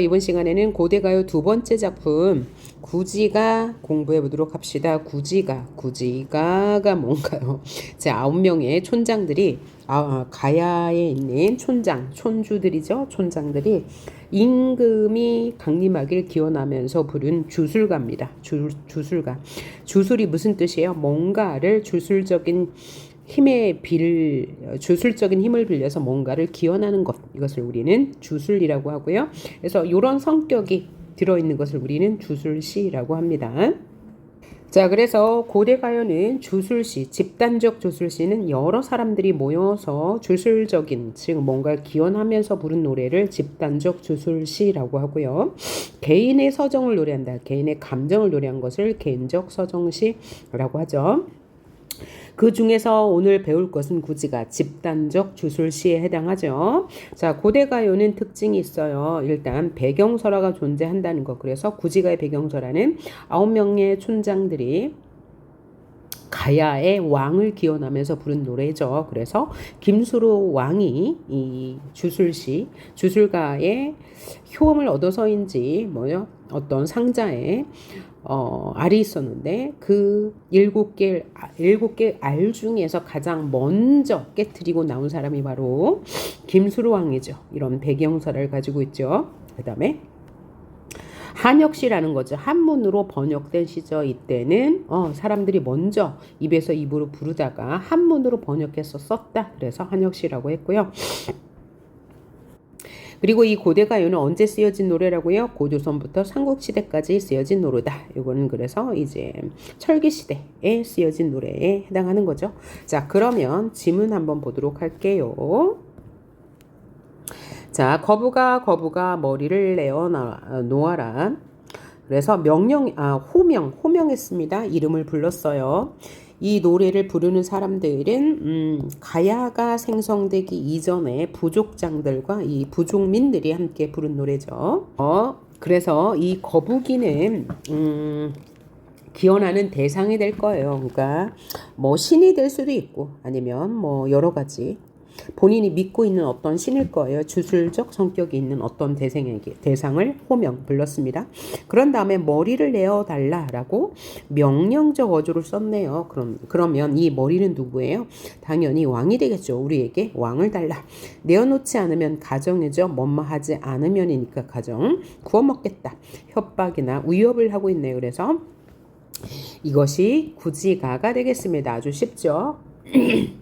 이번 시간에는 고대가요 두 번째 작품 구지가 공부해 보도록 합시다. 구지가 구지가가 뭔가요? 제 아홉 명의 촌장들이 아, 가야에 있는 촌장 촌주들이죠. 촌장들이 임금이 강림하길 기원하면서 부른 주술가입니다. 주, 주술가 주술이 무슨 뜻이에요? 뭔가를 주술적인 힘의 빌 주술적인 힘을 빌려서 뭔가를 기원하는 것 이것을 우리는 주술이라고 하고요. 그래서 이런 성격이 들어 있는 것을 우리는 주술시라고 합니다. 자, 그래서 고대 가요는 주술시, 집단적 주술시는 여러 사람들이 모여서 주술적인, 즉 뭔가를 기원하면서 부른 노래를 집단적 주술시라고 하고요. 개인의 서정을 노래한다. 개인의 감정을 노래한 것을 개인적 서정시라고 하죠. 그 중에서 오늘 배울 것은 구지가 집단적 주술시에 해당하죠. 자, 고대 가요는 특징이 있어요. 일단 배경설화가 존재한다는 것. 그래서 구지가의 배경설화는 아홉 명의 촌장들이 가야의 왕을 기원하면서 부른 노래죠. 그래서 김수로 왕이 이 주술시 주술가의 효험을 얻어서인지 뭐요 어떤 상자에 어, 알이 있었는데 그 일곱 개 일곱 개 알 중에서 가장 먼저 깨뜨리고 나온 사람이 바로 김수로 왕이죠. 이런 배경설을 가지고 있죠. 그다음에 한역시라는 거죠. 한문으로 번역된 시죠. 이때는 어, 사람들이 먼저 입에서 입으로 부르다가 한문으로 번역해서 썼다. 그래서 한역시라고 했고요. 그리고 이 고대 가요는 언제 쓰여진 노래라고요? 고조선부터 삼국시대까지 쓰여진 노래다. 이거는 그래서 이제 철기시대에 쓰여진 노래에 해당하는 거죠. 자, 그러면 지문 한번 보도록 할게요. 자, 거부가 거부가 머리를 내어 놓아라. 그래서 명령 아 호명 호명했습니다. 이름을 불렀어요. 이 노래를 부르는 사람들은 음, 가야가 생성되기 이전에 부족장들과 이 부족민들이 함께 부른 노래죠. 어, 그래서 이 거북이는 음, 기원하는 대상이 될 거예요. 그러니까 뭐 신이 될 수도 있고 아니면 뭐 여러 가지 본인이 믿고 있는 어떤 신일 거예요. 주술적 성격이 있는 어떤 대상에게 대상을 호명 불렀습니다. 그런 다음에 머리를 내어 달라라고 명령적 어조를 썼네요. 그럼 그러면 이 머리는 누구예요? 당연히 왕이 되겠죠. 우리에게 왕을 달라. 내어놓지 않으면 가정이죠. 뭐뭐하지 않으면이니까 가정 구워 먹겠다. 협박이나 위협을 하고 있네요. 그래서 이것이 구지가가 되겠습니다. 아주 쉽죠.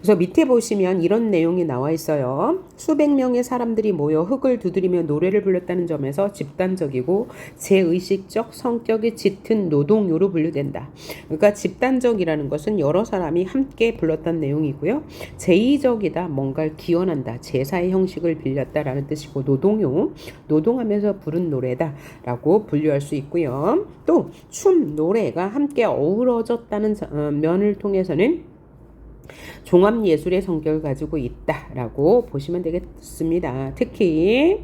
그래서 밑에 보시면 이런 내용이 나와 있어요. 수백 명의 사람들이 모여 흙을 두드리며 노래를 불렀다는 점에서 집단적이고 제의식적 성격이 짙은 노동요로 분류된다. 그러니까 집단적이라는 것은 여러 사람이 함께 불렀다는 내용이고요. 제의적이다, 뭔가를 기원한다, 제사의 형식을 빌렸다라는 뜻이고 노동요, 노동하면서 부른 노래다라고 분류할 수 있고요. 또 춤, 노래가 함께 어우러졌다는 어, 면을 통해서는 종합 예술의 성격을 가지고 있다라고 보시면 되겠습니다. 특히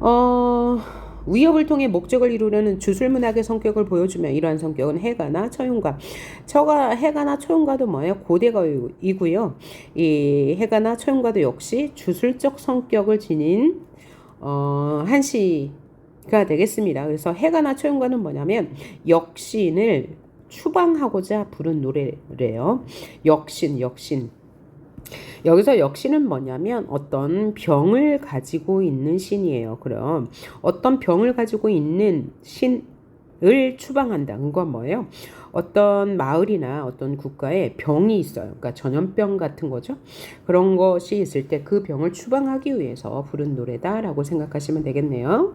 어, 위협을 통해 목적을 이루려는 주술문학의 성격을 보여주며 이러한 성격은 해가나 처용가. 처가 해가나 처용가도 뭐예요? 고대가이고요. 이 해가나 처용가도 역시 주술적 성격을 지닌 어, 한시 가 되겠습니다. 그래서 해가나 처용가는 뭐냐면 역신을 추방하고자 부른 노래래요. 역신, 역신. 여기서 역신은 뭐냐면 어떤 병을 가지고 있는 신이에요. 그럼 어떤 병을 가지고 있는 신을 추방한다. 그건 뭐예요? 어떤 마을이나 어떤 국가에 병이 있어요. 그러니까 전염병 같은 거죠. 그런 것이 있을 때 그 병을 추방하기 위해서 부른 노래다라고 생각하시면 되겠네요.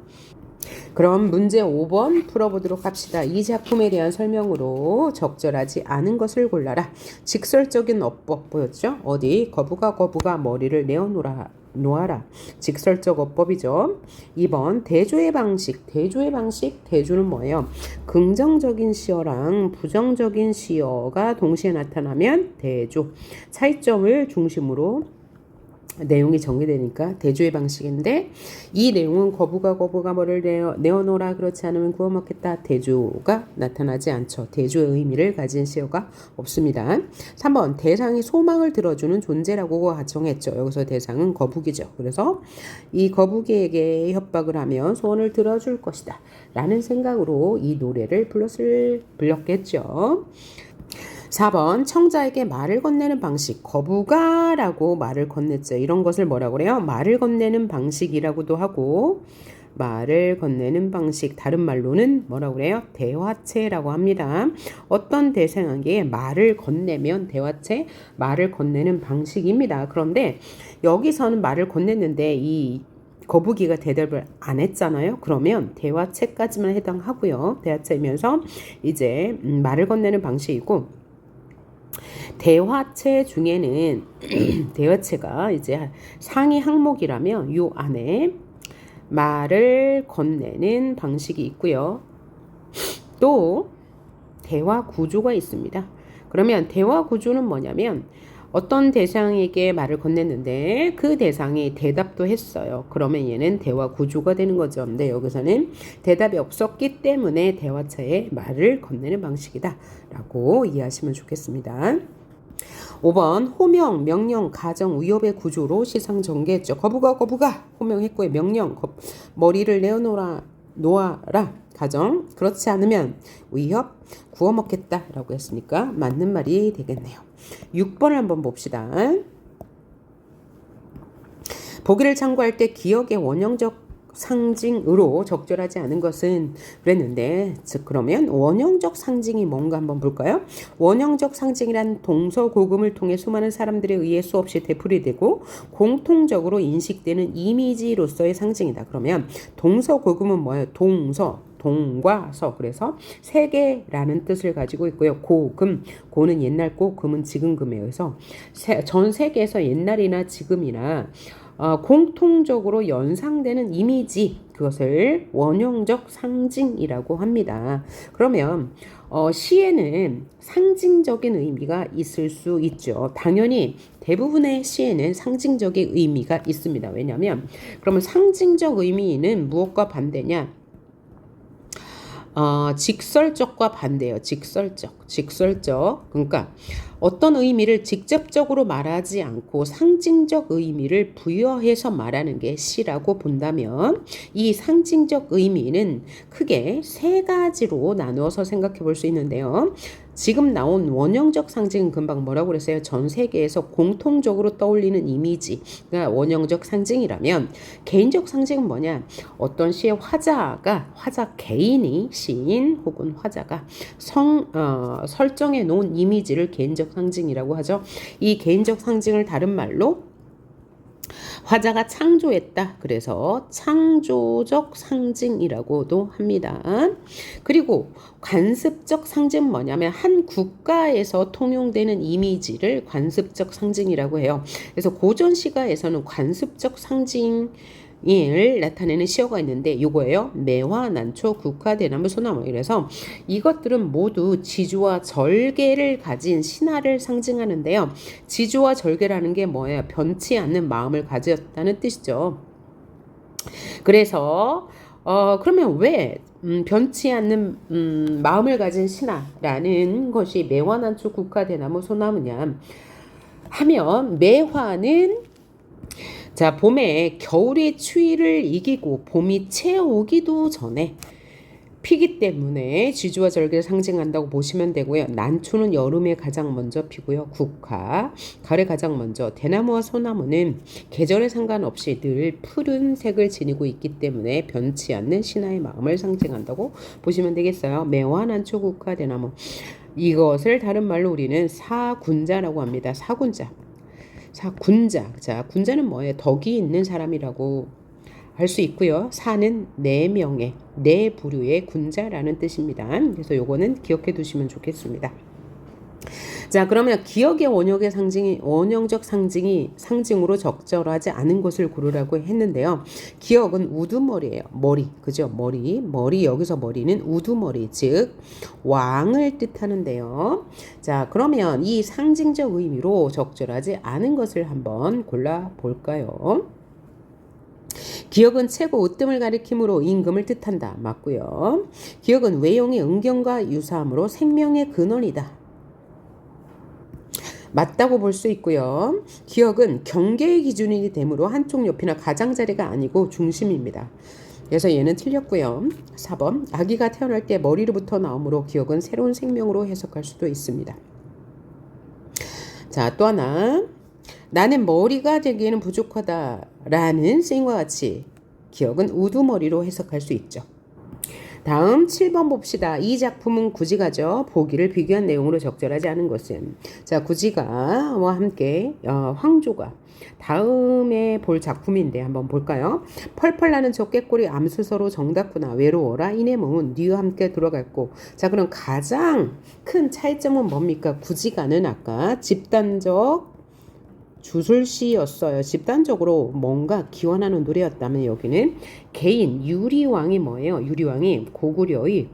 그럼 문제 5번 풀어보도록 합시다. 이 작품에 대한 설명으로 적절하지 않은 것을 골라라. 직설적인 어법 보였죠? 어디? 거부가 거부가 머리를 내어놓아 놓아라. 직설적 어법이죠. 2번 대조의 방식. 대조의 방식. 대조는 뭐예요? 긍정적인 시어랑 부정적인 시어가 동시에 나타나면 대조. 차이점을 중심으로 내용이 정리되니까 대조의 방식인데 이 내용은 거부가 거부가 뭐를 내어, 내어놓으라 그렇지 않으면 구워 먹겠다 대조가 나타나지 않죠. 대조의 의미를 가진 시어가 없습니다. 3번 대상이 소망을 들어주는 존재라고 가정했죠. 여기서 대상은 거북이죠. 그래서 이 거북이에게 협박을 하면 소원을 들어줄 것이다 라는 생각으로 이 노래를 불렀을, 불렀겠죠. 4번 청자에게 말을 건네는 방식 거부가라고 말을 건넸죠. 이런 것을 뭐라고 그래요? 말을 건네는 방식이라고도 하고 말을 건네는 방식 다른 말로는 뭐라고 그래요? 대화체라고 합니다. 어떤 대상에게 말을 건네면 대화체 말을 건네는 방식입니다. 그런데 여기서는 말을 건넸는데 이 거북이가 대답을 안 했잖아요. 그러면 대화체까지만 해당하고요. 대화체면서 이제 음, 말을 건네는 방식이고 대화체 중에는 대화체가 이제 상위 항목이라면 요 안에 말을 건네는 방식이 있고요. 또 대화 구조가 있습니다. 그러면 대화 구조는 뭐냐면 어떤 대상에게 말을 건넸는데 그 대상이 대답도 했어요. 그러면 얘는 대화 구조가 되는 거죠. 근데 여기서는 대답이 없었기 때문에 대화체에 말을 건네는 방식이다. 라고 이해하시면 좋겠습니다. 5번 호명, 명령, 가정, 위협의 구조로 시상 전개했죠. 거부가 거부가 호명했고의 명령, 거, 머리를 내어놓아 놓아라 가정 그렇지 않으면 위협 구워 먹겠다라고 했으니까 맞는 말이 되겠네요. 6번을 한번 봅시다. 보기를 참고할 때 기억의 원형적 상징으로 적절하지 않은 것은 그랬는데 즉 그러면 원형적 상징이 뭔가 한번 볼까요? 원형적 상징이란 동서고금을 통해 수많은 사람들에 의해 수없이 되풀이되고 공통적으로 인식되는 이미지로서의 상징이다. 그러면 동서고금은 뭐예요? 동서 동과 서 그래서 세계라는 뜻을 가지고 있고요. 고금 고는 옛날 고 금은 지금 금에 의해서 전 세계에서 옛날이나 지금이나 어, 공통적으로 연상되는 이미지 그것을 원형적 상징이라고 합니다. 그러면 어, 시에는 상징적인 의미가 있을 수 있죠. 당연히 대부분의 시에는 상징적인 의미가 있습니다. 왜냐하면 그러면 상징적 의미는 무엇과 반대냐? 어, 직설적과 반대예요. 직설적, 직설적. 그러니까 어떤 의미를 직접적으로 말하지 않고 상징적 의미를 부여해서 말하는 게 시라고 본다면 이 상징적 의미는 크게 세 가지로 나누어서 생각해 볼 수 있는데요. 지금 나온 원형적 상징은 금방 뭐라고 그랬어요? 전 세계에서 공통적으로 떠올리는 이미지가 원형적 상징이라면 개인적 상징은 뭐냐? 어떤 시의 화자가 화자 개인이 시인 혹은 화자가 성 어, 설정해 놓은 이미지를 개인적 상징이라고 하죠. 이 개인적 상징을 다른 말로 화자가 창조했다. 그래서 창조적 상징이라고도 합니다. 그리고 관습적 상징은 뭐냐면 한 국가에서 통용되는 이미지를 관습적 상징이라고 해요. 그래서 고전 시가에서는 관습적 상징 을 나타내는 시어가 있는데 이거예요. 매화, 난초, 국화, 대나무, 소나무. 이래서 이것들은 모두 지주와 절개를 가진 신화를 상징하는데요. 지주와 절개라는 게 뭐예요? 변치 않는 마음을 가졌다는 뜻이죠. 그래서 어 그러면 왜 음, 변치 않는 음, 마음을 가진 신화라는 것이 매화, 난초, 국화, 대나무, 소나무냐 하면 매화는 자, 봄에 겨울의 추위를 이기고 봄이 채오기도 전에 피기 때문에 지주와 절개를 상징한다고 보시면 되고요. 난초는 여름에 가장 먼저 피고요. 국화, 가을에 가장 먼저. 대나무와 소나무는 계절에 상관없이 늘 푸른 색을 지니고 있기 때문에 변치 않는 신화의 마음을 상징한다고 보시면 되겠어요. 매화, 난초, 국화, 대나무. 이것을 다른 말로 우리는 사군자라고 합니다. 사군자. 자, 군자. 자, 군자는 뭐예요? 덕이 있는 사람이라고 할수 있고요. 사는 네 명의 네 부류의 군자라는 뜻입니다. 그래서 요거는 기억해 두시면 좋겠습니다. 자, 그러면 기억의 원형의 상징이 원형적 상징이 상징으로 적절하지 않은 것을 고르라고 했는데요. 기억은 우두머리예요. 머리. 그죠? 머리. 머리 여기서 머리는 우두머리 즉 왕을 뜻하는데요. 자, 그러면 이 상징적 의미로 적절하지 않은 것을 한번 골라 볼까요? 기억은 최고 으뜸을 가리키므로 임금을 뜻한다. 맞고요. 기억은 외용의 은경과 유사함으로 생명의 근원이다. 맞다고 볼 수 있고요. 기억은 경계의 기준이 되므로 한쪽 옆이나 가장자리가 아니고 중심입니다. 그래서 얘는 틀렸고요. 4번 아기가 태어날 때 머리로부터 나오므로 기억은 새로운 생명으로 해석할 수도 있습니다. 자, 또 하나. 나는 머리가 되기에는 부족하다라는 쓰임과 같이 기억은 우두머리로 해석할 수 있죠. 다음 7번 봅시다. 이 작품은 구지가죠. 보기를 비교한 내용으로 적절하지 않은 것은 자 구지가와 함께 어, 황조가 다음에 볼 작품인데 한번 볼까요? 펄펄 나는 저 꾀꼬리 암수서로 정답구나 외로워라 이내 몸은 니와 함께 들어갔고 자 그럼 가장 큰 차이점은 뭡니까? 구지가는 아까 집단적 주술시였어요. 집단적으로 뭔가 기원하는 노래였다면 여기는 개인 유리왕이 뭐예요? 유리왕이 고구려의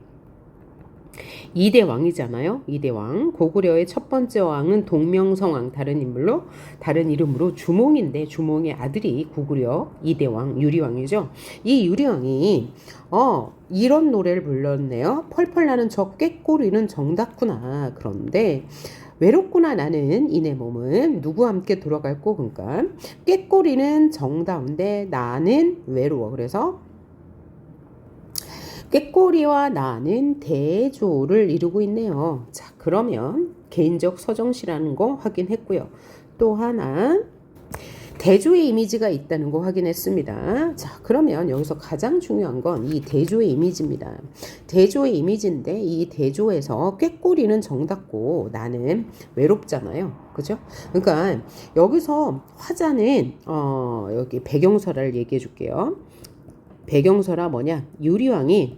이대 왕이잖아요. 이대 왕. 고구려의 첫 번째 왕은 동명성왕 다른 인물로 다른 이름으로 주몽인데 주몽의 아들이 고구려 이대 왕 유리왕이죠. 이 유리왕이 어 이런 노래를 불렀네요. 펄펄 나는 저 꾀꼬리는 정답구나. 그런데 외롭구나 나는 이내 몸은 누구와 함께 돌아갈 고 그러니까 꾀꼬리는 정다운데 나는 외로워 그래서 꾀꼬리와 나는 대조를 이루고 있네요. 자 그러면 개인적 서정시라는 거 확인했고요. 또 하나 대조의 이미지가 있다는 거 확인했습니다. 자, 그러면 여기서 가장 중요한 건 이 대조의 이미지입니다. 대조의 이미지인데 이 대조에서 꾀꼬리는 정답고 나는 외롭잖아요. 그죠? 그러니까 여기서 화자는 어, 여기 배경설화를 얘기해 줄게요. 배경설화 뭐냐? 유리왕이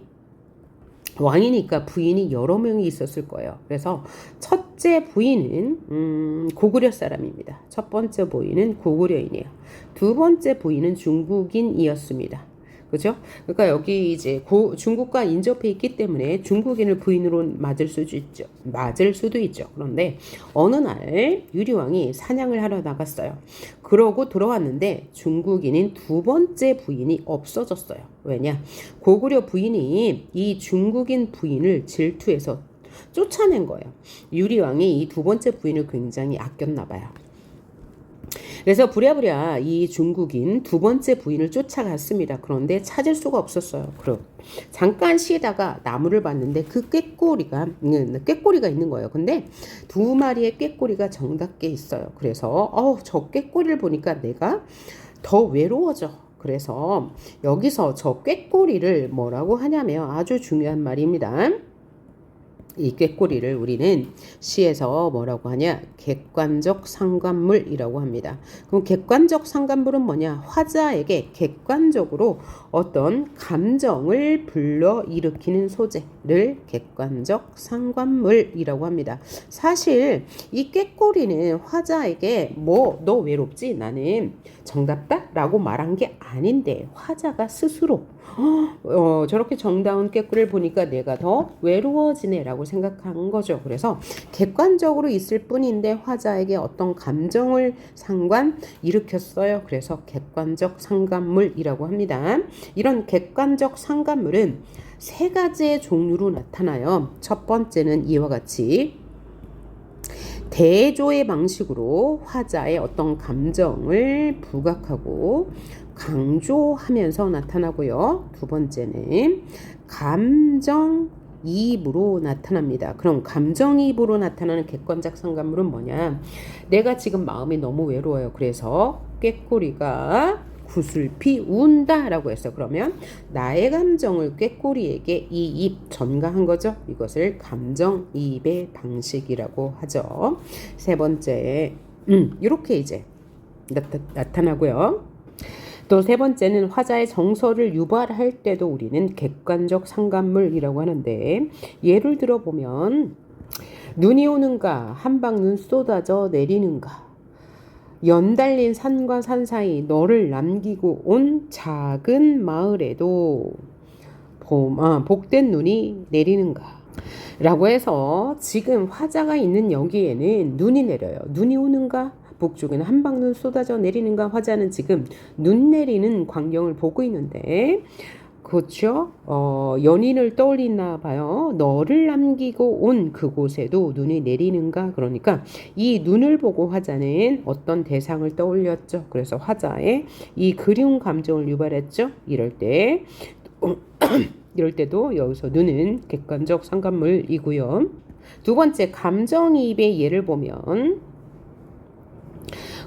왕이니까 부인이 여러 명이 있었을 거예요. 그래서 첫째 부인은 음, 고구려 사람입니다. 첫 번째 부인은 고구려인이에요. 두 번째 부인은 중국인이었습니다. 그죠? 그러니까 여기 이제 고, 중국과 인접해 있기 때문에 중국인을 부인으로 맞을 수도 있죠. 맞을 수도 있죠. 그런데 어느 날 유리왕이 사냥을 하러 나갔어요. 그러고 들어왔는데 중국인인 두 번째 부인이 없어졌어요. 왜냐? 고구려 부인이 이 중국인 부인을 질투해서 쫓아낸 거예요. 유리왕이 이 두 번째 부인을 굉장히 아꼈나 봐요. 그래서 부랴부랴 이 중국인 두 번째 부인을 쫓아갔습니다. 그런데 찾을 수가 없었어요. 그럼 잠깐 쉬다가 나무를 봤는데 그 꾀꼬리가 음, 꾀꼬리가 있는 거예요. 근데 두 마리의 꾀꼬리가 정답게 있어요. 그래서 어, 저 꾀꼬리를 보니까 내가 더 외로워져. 그래서 여기서 저 꾀꼬리를 뭐라고 하냐면 아주 중요한 말입니다. 이 꾀꼬리를 우리는 시에서 뭐라고 하냐? 객관적 상관물이라고 합니다. 그럼 객관적 상관물은 뭐냐? 화자에게 객관적으로 어떤 감정을 불러 일으키는 소재를 객관적 상관물이라고 합니다. 사실 이 꾀꼬리는 화자에게 뭐 너 외롭지? 나는 정답다 라고 말한 게 아닌데 화자가 스스로 어, 저렇게 정다운 꾀꼬리를 보니까 내가 더 외로워지네라고 생각한 거죠. 그래서 객관적으로 있을 뿐인데 화자에게 어떤 감정을 상관 일으켰어요. 그래서 객관적 상관물이라고 합니다. 이런 객관적 상관물은 세 가지의 종류로 나타나요. 첫 번째는 이와 같이 대조의 방식으로 화자의 어떤 감정을 부각하고 강조하면서 나타나고요. 두 번째는 감정 이입으로 나타납니다. 그럼 감정이입으로 나타나는 객관적 상관물은 뭐냐? 내가 지금 마음이 너무 외로워요. 그래서 꾀꼬리가 구슬피 운다라고 했어. 그러면 나의 감정을 꾀꼬리에게 이입 전가한 거죠. 이것을 감정 이입의 방식이라고 하죠. 세 번째, 음, 이렇게 이제 나타, 나타나고요. 또 세 번째는 화자의 정서를 유발할 때도 우리는 객관적 상관물이라고 하는데 예를 들어 보면 눈이 오는가 한방 눈 쏟아져 내리는가 연달린 산과 산 사이 너를 남기고 온 작은 마을에도 봄, 아, 복된 눈이 내리는가 라고 해서 지금 화자가 있는 여기에는 눈이 내려요. 눈이 오는가? 북쪽에는 한방눈 쏟아져 내리는가? 화자는 지금 눈 내리는 광경을 보고 있는데 그렇죠? 어, 연인을 떠올리나 봐요. 너를 남기고 온 그곳에도 눈이 내리는가? 그러니까 이 눈을 보고 화자는 어떤 대상을 떠올렸죠. 그래서 화자의 이 그리운 감정을 유발했죠. 이럴 때 이럴 때도 여기서 눈은 객관적 상관물이고요. 두 번째 감정이입의 예를 보면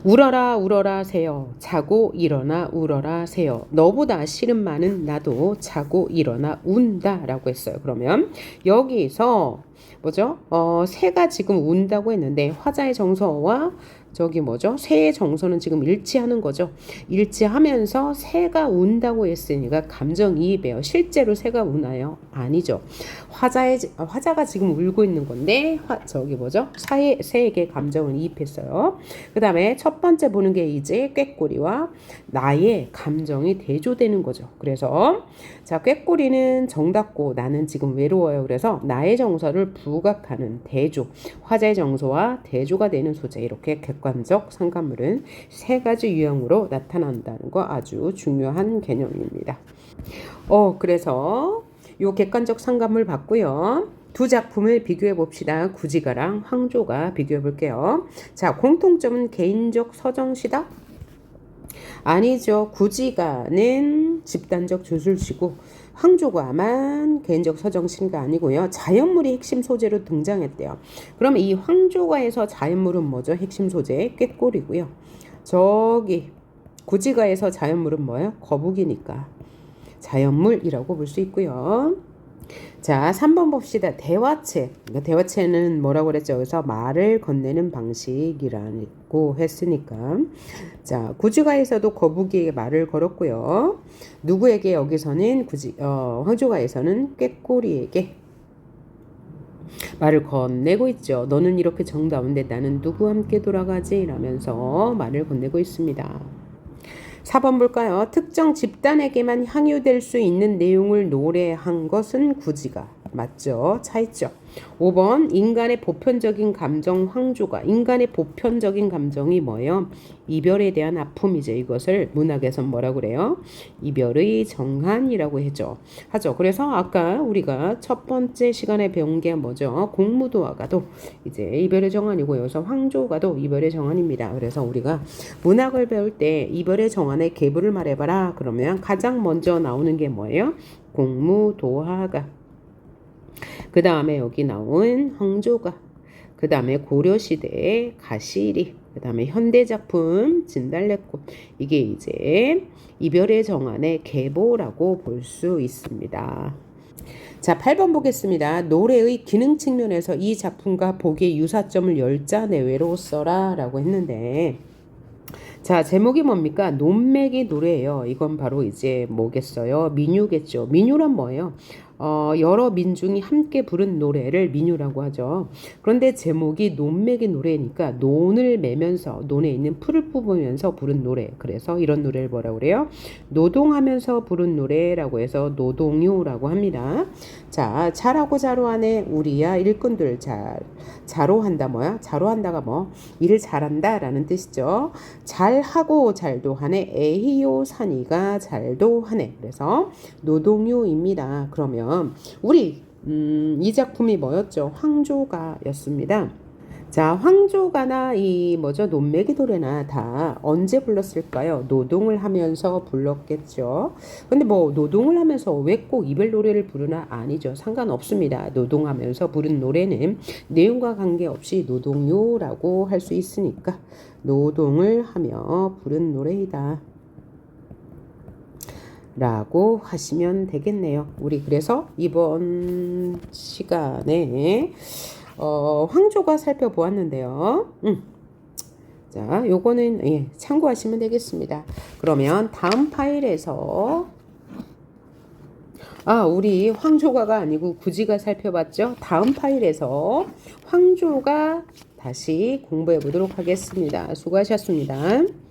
울어라 울어라 새요 자고 일어나 울어라 새요 너보다 싫은 많은 나도 자고 일어나 운다라고 했어요. 그러면 여기서 뭐죠? 어, 새가 지금 운다고 했는데 화자의 정서와 저기 뭐죠? 새의 정서는 지금 일치하는 거죠. 일치하면서 새가 운다고 했으니까 감정이입이에요. 실제로 새가 우나요? 아니죠. 화자의 화자가 지금 울고 있는 건데 화, 저기 뭐죠? 사의, 새에게 감정을 이입했어요. 그다음에 첫 번째 보는 게 이제 꾀꼬리와 나의 감정이 대조되는 거죠. 그래서 자 꾀꼬리는 정답고 나는 지금 외로워요. 그래서 나의 정서를 부각하는 대조, 화자의 정서와 대조가 되는 소재 이렇게 객관적 상관물은 세 가지 유형으로 나타난다는 거 아주 중요한 개념입니다. 어 그래서 요 객관적 상관물 봤고요. 두 작품을 비교해 봅시다. 구지가랑 황조가 비교해 볼게요. 자, 공통점은 개인적 서정시다. 아니죠. 구지가는 집단적 주술시고 황조가만 개인적 서정시가 아니고요. 자연물이 핵심 소재로 등장했대요. 그럼 이 황조가에서 자연물은 뭐죠? 핵심 소재 꾀꼬리고요. 저기 구지가에서 자연물은 뭐예요? 거북이니까. 자연물이라고 볼 수 있고요. 자, 3번 봅시다. 대화체. 그러니까 대화체는 뭐라고 그랬죠? 그래서 말을 건네는 방식이라고 했으니까. 자, 구주가에서도 거북이에게 말을 걸었고요. 누구에게 여기서는 구지, 어, 황조가에서는 꾀꼬리에게 말을 건네고 있죠. 너는 이렇게 정다운데 나는 누구와 함께 돌아가지? 이러면서 말을 건네고 있습니다. 4번 볼까요? 특정 집단에게만 향유될 수 있는 내용을 노래한 것은 구지가 맞죠? 차있죠? 5번 인간의 보편적인 감정 황조가 인간의 보편적인 감정이 뭐예요? 이별에 대한 아픔이죠. 이것을 문학에서 뭐라고 그래요? 이별의 정한이라고 해죠. 하죠. 그래서 아까 우리가 첫 번째 시간에 배운 게 뭐죠? 공무도화가도 이제 이별의 정한이고 여기서 황조가도 이별의 정한입니다. 그래서 우리가 문학을 배울 때 이별의 정한의 계부를 말해봐라. 그러면 가장 먼저 나오는 게 뭐예요? 공무도화가 그 다음에 여기 나온 황조가 그 다음에 고려시대의 가시리 그 다음에 현대작품 진달래꽃 이게 이제 이별의 정안의 계보라고 볼 수 있습니다. 자, 8번 보겠습니다. 노래의 기능 측면에서 이 작품과 보기의 유사점을 열자 내외로 써라 라고 했는데 자, 제목이 뭡니까? 논맥의 노래예요. 이건 바로 이제 뭐겠어요? 민요겠죠. 민요란 뭐예요? 어, 여러 민중이 함께 부른 노래를 민요라고 하죠. 그런데 제목이 논맥의 노래니까 논을 매면서 논에 있는 풀을 뽑으면서 부른 노래. 그래서 이런 노래를 뭐라고 그래요? 노동하면서 부른 노래라고 해서 노동요라고 합니다. 자, 잘하고 자로하네 우리야 일꾼들 잘 자로한다 뭐야? 자로한다가 뭐 일을 잘한다라는 뜻이죠. 잘하고 잘도 하네 에히요 산이가 잘도 하네. 그래서 노동요입니다. 그러면 우리 음, 이 작품이 뭐였죠? 황조가였습니다. 자, 황조가나 이 뭐죠? 논매기 노래나 다 언제 불렀을까요? 노동을 하면서 불렀겠죠. 근데 뭐 노동을 하면서 왜 꼭 이별 노래를 부르나 아니죠. 상관없습니다. 노동하면서 부른 노래는 내용과 관계없이 노동요라고 할 수 있으니까 노동을 하며 부른 노래이다. 라고 하시면 되겠네요. 우리 그래서 이번 시간에 어, 황조가 살펴보았는데요. 음. 자, 요거는 예, 참고하시면 되겠습니다. 그러면 다음 파일에서 아, 우리 황조가가 아니고 구지가 살펴봤죠? 다음 파일에서 황조가 다시 공부해 보도록 하겠습니다. 수고하셨습니다.